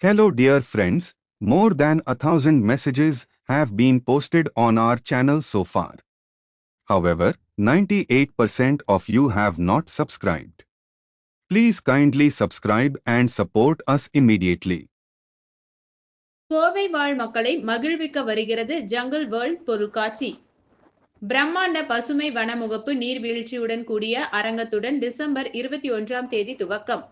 Hello dear friends, more than a thousand messages have been posted on our channel so far. However, 98% of you have not subscribed. Please kindly subscribe and support us immediately. Kovai வாழ் மக்களை மகிழ்விக்க வருகிறது jungle world பொருட்காட்சி பிரம்மாண்ட பசுமை வனமுகப்பு நீர்வீழ்ச்சியுடன் கூடிய அரங்கத்துடன் December இருபத்தி ஒன்றாம் தேதி துவக்கம்.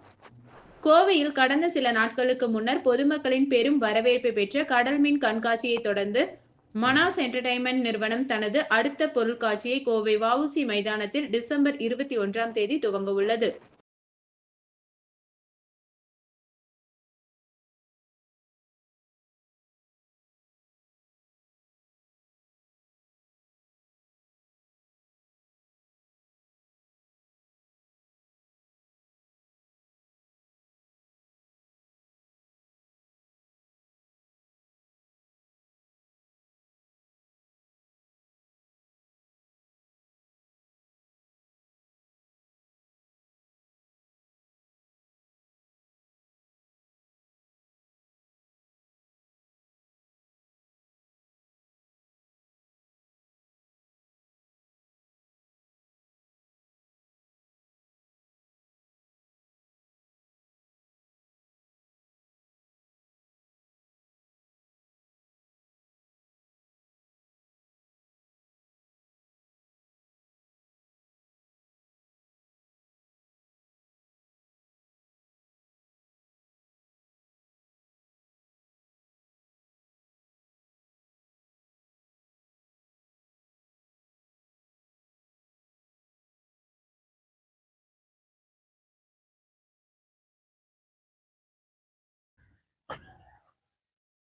கோவையில் கடந்த சில நாட்களுக்கு முன்னர் பொதுமக்களின் பெரும் வரவேற்பை பெற்ற கடல் மீன் கண்காட்சியை தொடர்ந்து மனாஸ் என்டர்டைன்மெண்ட் நிறுவனம் தனது அடுத்த பொருட்காட்சியை கோவை வஉசி மைதானத்தில் டிசம்பர் இருபத்தி ஒன்றாம் தேதி துவங்க உள்ளது.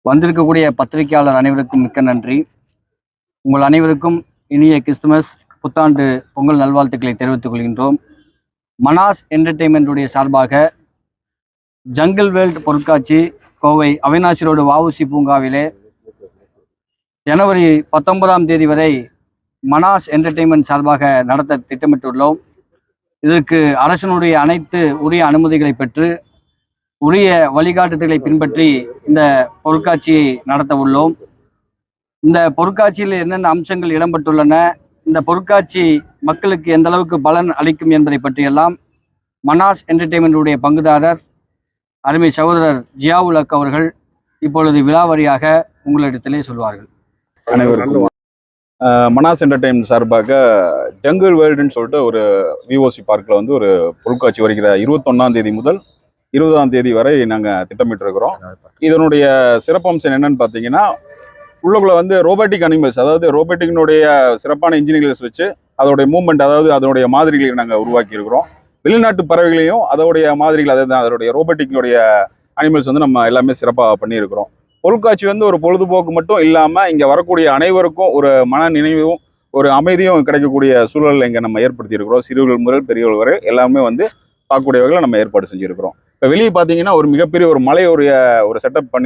வந்திருக்கக்கூடிய பத்திரிகையாளர் அனைவருக்கும் மிக்க நன்றி. உங்கள் அனைவருக்கும் இனிய கிறிஸ்துமஸ் புத்தாண்டு பொங்கல் நல்வாழ்த்துக்களை தெரிவித்துக் கொள்கின்றோம். மனாஸ் என்டர்டெயின்மெண்ட்டுடைய சார்பாக ஜங்கிள் வேர்ல்ட் பொருட்காட்சி கோவை அவினாசி ரோடு வஉசி பூங்காவிலே ஜனவரி பத்தொன்பதாம் தேதி வரை மனாஸ் என்டர்டெயின்மெண்ட் சார்பாக நடத்த திட்டமிட்டுள்ளோம். இதற்கு அரசனுடைய அனைத்து உரிய அனுமதிகளை பெற்று உரிய வழிகாட்டுதலை பின்பற்றி இந்த பொருட்காட்சியை நடத்த உள்ளோம். இந்த பொருட்காட்சியில் என்னென்ன அம்சங்கள் இடம்பெற்றுள்ளன இந்த பொருட்காட்சி மக்களுக்கு எந்த அளவுக்கு பலன் அளிக்கும் என்பதை பற்றியெல்லாம் மனாஸ் என்டர்டெயின்மெண்ட்டுடைய பங்குதாரர் அருமை சகோதரர் ஜியாவுல் அக் அவர்கள் இப்பொழுது விழாவரியாக உங்களிடத்திலே சொல்வார்கள். அனைவருக்கும் மனாஸ் என்டர்டைன்மெண்ட் சார்பாக ஜங்கிள் வேர்ல்டுன்னு சொல்லிட்டு ஒரு விஓசி பார்க்கில் வந்து ஒரு பொருட்காட்சி வருகிற இருபத்தொன்னாம் தேதி முதல் இருபதாம் தேதி வரை நாங்கள் திட்டமிட்டிருக்கிறோம். இதனுடைய சிறப்பம்சம் என்னன்னு பார்த்தீங்கன்னா உள்ளுக்குள்ள வந்து ரோபோட்டிக் அனிமல்ஸ் அதாவது ரோபோட்டிக்னுடைய சிறப்பான இன்ஜினியர்ஸ் வச்சு அதோடைய மூவ்மெண்ட் அதாவது அதனுடைய மாதிரிகளை நாங்கள் உருவாக்கி இருக்கிறோம் வெளிநாட்டு பறவைகளையும் அதோடைய மாதிரிகள் அதாவது அதோடைய ரோபோட்டிக்னுடைய அனிமல்ஸ் வந்து நம்ம எல்லாமே சிறப்பாக பண்ணியிருக்கிறோம். பொருட்காட்சி வந்து ஒரு பொழுதுபோக்கு மட்டும் இல்லாமல் இங்கே வரக்கூடிய அனைவருக்கும் ஒரு மன நினைவும் ஒரு அமைதியும் கிடைக்கக்கூடிய சூழல் இங்கே நம்ம ஏற்படுத்தி இருக்கிறோம் சிறுவர்கள் முதல் பெரியவர்கள் வரை எல்லாமே வந்து பார்க்கக்கூடிய வகையில் நம்ம ஏற்பாடு செஞ்சுருக்கிறோம். இப்போ வெளியே பார்த்தீங்கன்னா ஒரு மிகப்பெரிய ஒரு மலையுடைய ஒரு செட்டப் பண்ணி